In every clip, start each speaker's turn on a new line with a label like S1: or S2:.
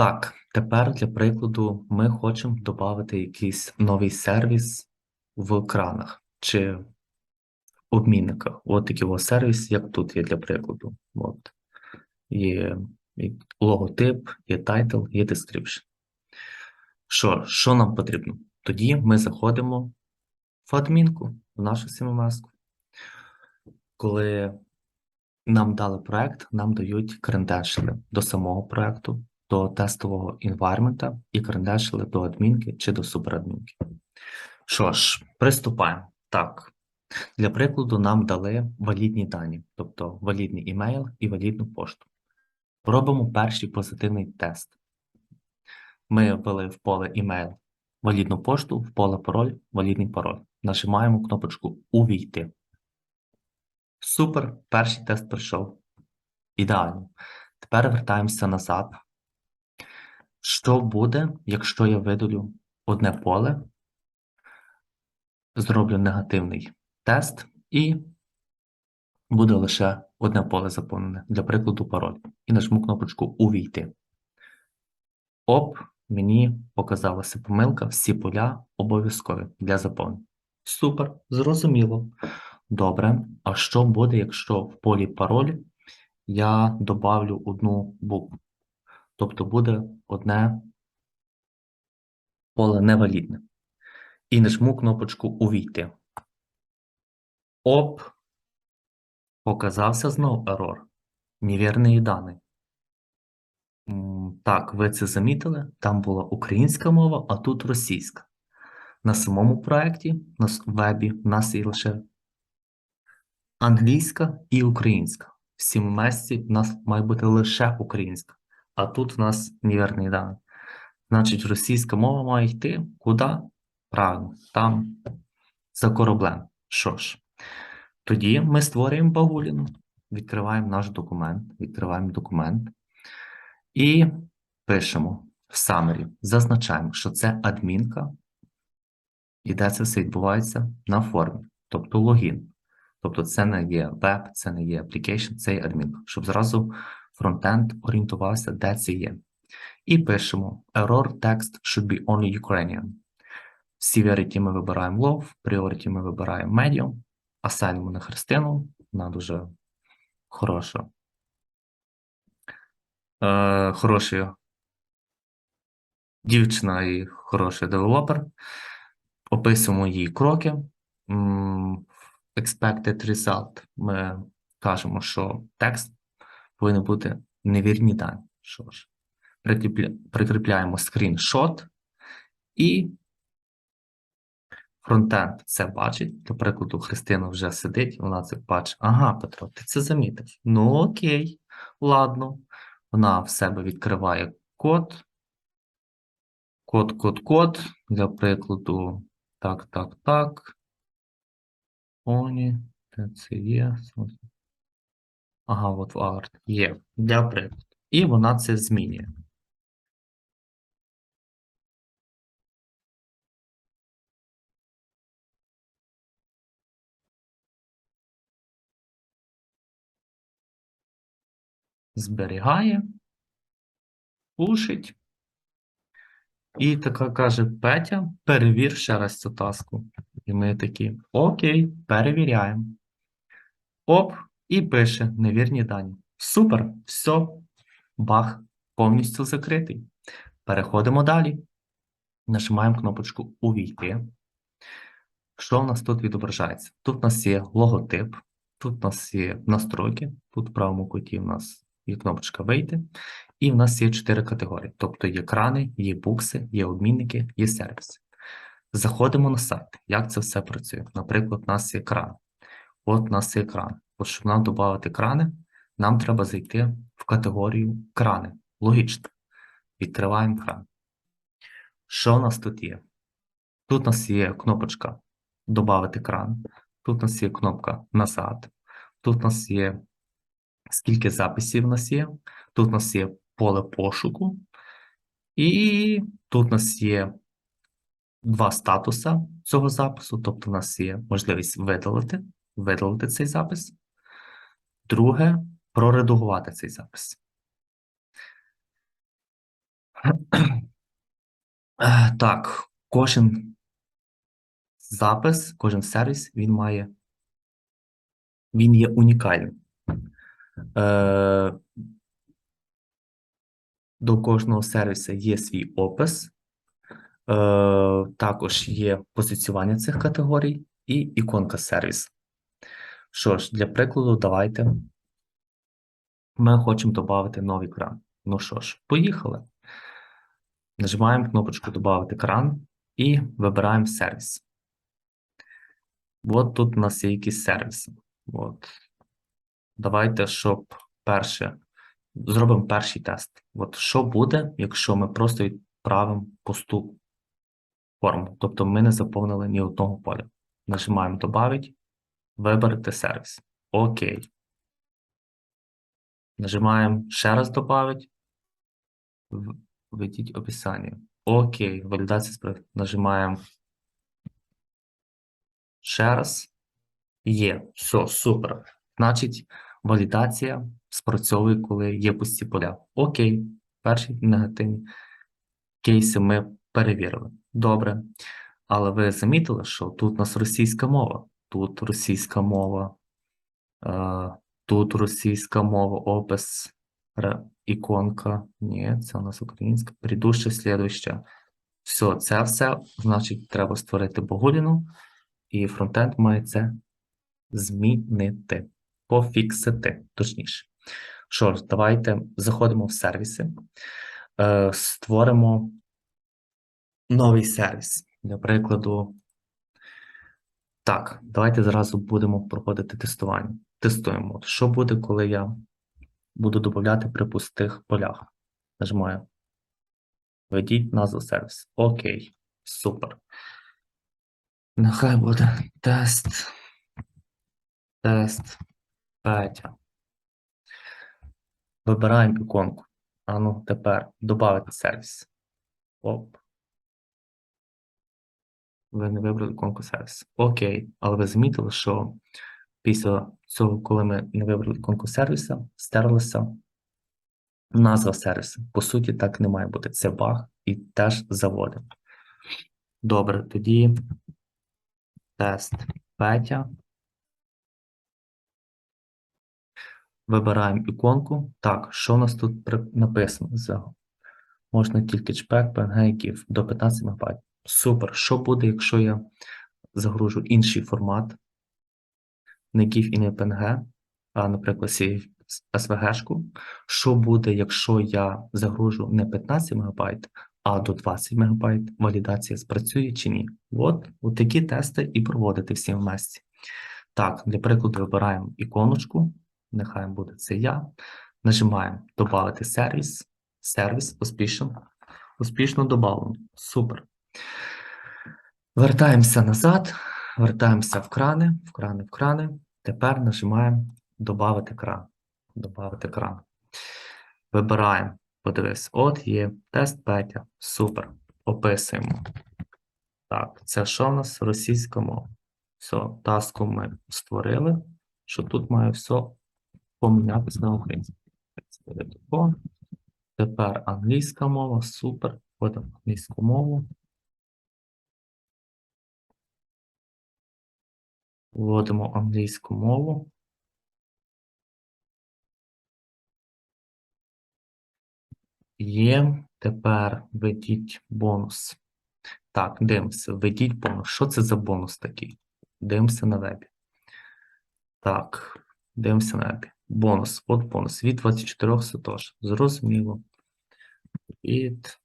S1: Так, тепер для прикладу ми хочемо додати якийсь новий сервіс в екранах чи обмінниках. От такий ось сервіс, як тут є для прикладу. От. Є логотип, є тайтл, є description. Що, що нам потрібно? Тоді ми заходимо в адмінку, в нашу CMS. Коли нам дали проект, нам дають крендешли до самого проекту, до тестового інвайрмента і крендешли до адмінки чи до суперадмінки. Що ж, приступаємо. Так, для прикладу, нам дали валідні дані, тобто валідний імейл і валідну пошту. Робимо перший позитивний тест. Ми ввели в поле імейл валідну пошту, в поле пароль, валідний пароль. Нажимаємо кнопочку Увійти. Супер, перший тест пройшов. Ідеально. Тепер вертаємося назад. Що буде, якщо я видалю одне поле, зроблю негативний тест і буде лише одне поле заповнене, для прикладу, пароль. І нажму кнопочку Увійти. Оп, мені показалася помилка, всі поля обов'язкові для заповнення. Супер, зрозуміло. Добре. А що буде, якщо в полі пароль я добавлю одну букву? Тобто буде одне поле невалідне. І нажму кнопочку Увійти. Оп! Показався знов ерор. Невірний даний. Так, ви це замітили? Там була українська мова, а тут російська. На самому проєкті, на вебі, в нас є лише англійська і українська. В сімместі в нас має бути лише українська, а тут в нас невірний даний. Значить, російська мова має йти куди? Правильно, там за кораблем. Що ж, тоді ми створюємо багуліну, відкриваємо наш документ, відкриваємо документ і пишемо в summary, зазначаємо, що це адмінка, і де це все відбувається на формі, тобто логін. Тобто це не є веб, це не є application, це є адмінка, щоб зразу фронтенд орієнтувався, де це є. І пишемо error text should be only Ukrainian. В Severity ми вибираємо low, priority ми вибираємо medium, асайнемо на Христину, вона дуже хороша. Е, хороша дівчина і хороший девелопер. Описуємо її кроки. Expected result. Ми кажемо, що текст повинен бути невірні дані. Що ж, прикріпляємо скріншот і фронтенд це бачить. До прикладу, Христина вже сидить, вона це бачить. Ага, Петро, ти це замітив. Ну окей, ладно. Вона в себе відкриває код. Код, код, код. Для прикладу, так, так, так. Оні, це є? Ага, от арт. Є. Для прикладу. І вона це змінює. Зберігає, пушить. І така каже: Петя, перевір ще раз цю таску. І ми такі: Окей, перевіряємо. Оп, і пише невірні дані. Супер, все, баг повністю закритий. Переходимо далі. Нажимаємо кнопочку Увійти. Що в нас тут відображається? Тут у нас є логотип, тут у нас є настройки, тут в правому куті у нас є кнопочка Вийти, і в нас є чотири категорії. Тобто є крани, є букси, є обмінники, є сервіси. Заходимо на сайт. Як це все працює? Наприклад, у нас є кран. От у нас є кран. От щоб нам додати крани, нам треба зайти в категорію крани. Логічно. Відкриваємо кран. Що у нас тут є? Тут у нас є кнопочка Добавити кран. Тут у нас є кнопка Назад. Тут у нас є скільки записів у нас є. Тут у нас є поле пошуку. І тут у нас є два статуса цього запису. Тобто, у нас є можливість видалити, видалити цей запис. Друге проредагувати цей запис. Е, Так, кожен запис, кожен сервіс, він має. Він є унікальним. Е, До кожного сервісу є свій опис, е, також є позиціювання цих категорій і іконка сервісу. Що ж, для прикладу, давайте ми хочемо додати новий кран. Ну що ж, поїхали. Нажимаємо кнопочку Добавити кран і вибираємо сервіс. От тут у нас є якісь сервіси. От. Давайте, щоб перше, зробимо перший тест. От що буде, якщо ми просто відправимо пусту форму? Тобто ми не заповнили ні одного поля. Нажимаємо Добавити, виберете сервіс. Окей. Нажимаємо ще раз Добавити. В- Введіть описання. Окей, валідація справ. Нажимаємо ще раз. Є. Все, супер. Значить, валідація спрацьовує, коли є пусті поля. Окей, перші негативні кейси ми перевірили. Добре. Але ви замітили, що тут у нас російська мова, тут російська мова, е, тут російська мова, опис, іконка. Ні, це у нас українська. Предыдуща, слідуюча. Все, це все, значить, треба створити Богуліну, і фронтенд має це змінити, пофіксити, точніше. Що ж, давайте заходимо в сервіси, е, створимо новий сервіс. Для прикладу, так, давайте зразу будемо проходити тестування. Тестуємо. Що буде, коли я буду додати при пустих полях? Нажимаю. Введіть назву сервісу. Окей, супер. Нехай буде тест. Тест. Петя. Вибираємо іконку. А ну, тепер додати сервіс. Оп. Ви не вибрали іконку сервіс. Окей. Але ви замітили, що після цього, коли ми не вибрали іконку сервіса, стерлася назва сервісу. По суті, так не має бути. Це баг і теж заводимо. Добре, тоді тест Петя. Вибираємо іконку. Так, що у нас тут написано? Можна тільки чпек, PNG, GIF до 15 МБ. Супер. Що буде, якщо я загружу інший формат? Не GIF і не PNG, а, наприклад, SVG-шку. Що буде, якщо я загружу не 15 МБ, а до 20 МБ? Валідація спрацює чи ні? От, от такі тести і проводити всі в масці. Так, для прикладу вибираємо іконочку. Нехай буде це я. Нажимаємо Добавити сервіс. Сервіс успішно. Успішно додано. Супер. Вертаємося назад. Вертаємося в крани, в крани, в крани. Тепер нажимаємо Добавити кран. Добавити кран. Вибираємо. Подивись, от є тест Петя. Супер. Описуємо. Так, це що в нас? Російська мова. Все, таску ми створили, що тут має все помінятися на українську. Тепер англійська мова, супер. Вводимо англійську мову. Вводимо англійську мову. Є. Тепер введіть бонус. Так, дивимося. Введіть бонус. Що це за бонус такий? Дивимося на вебі. Так, дивимося на вебі. Бонус. От бонус. Від 24 сатош. Зрозуміло. Від.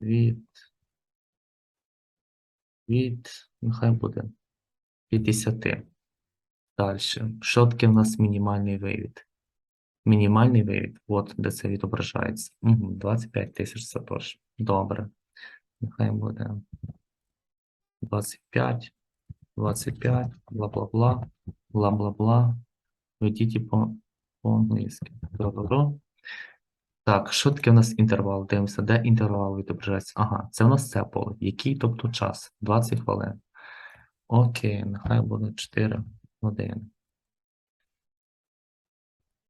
S1: Від. Від. Нехай буде 50. Далі. Що таке в нас мінімальний вивід? Мінімальний вивід. От де це відображається. Угу, 25 тисяч сатош. Добре. Нехай буде 25, 25, бла-бла-бла, бла-бла-бла. Введіть по, по-англійськи. Добре. Так, що таке у нас інтервал? Дивимося, де інтервал відображається? Ага, це у нас це поле. Який, тобто час? 20 хвилин. Окей, нехай буде 4 години.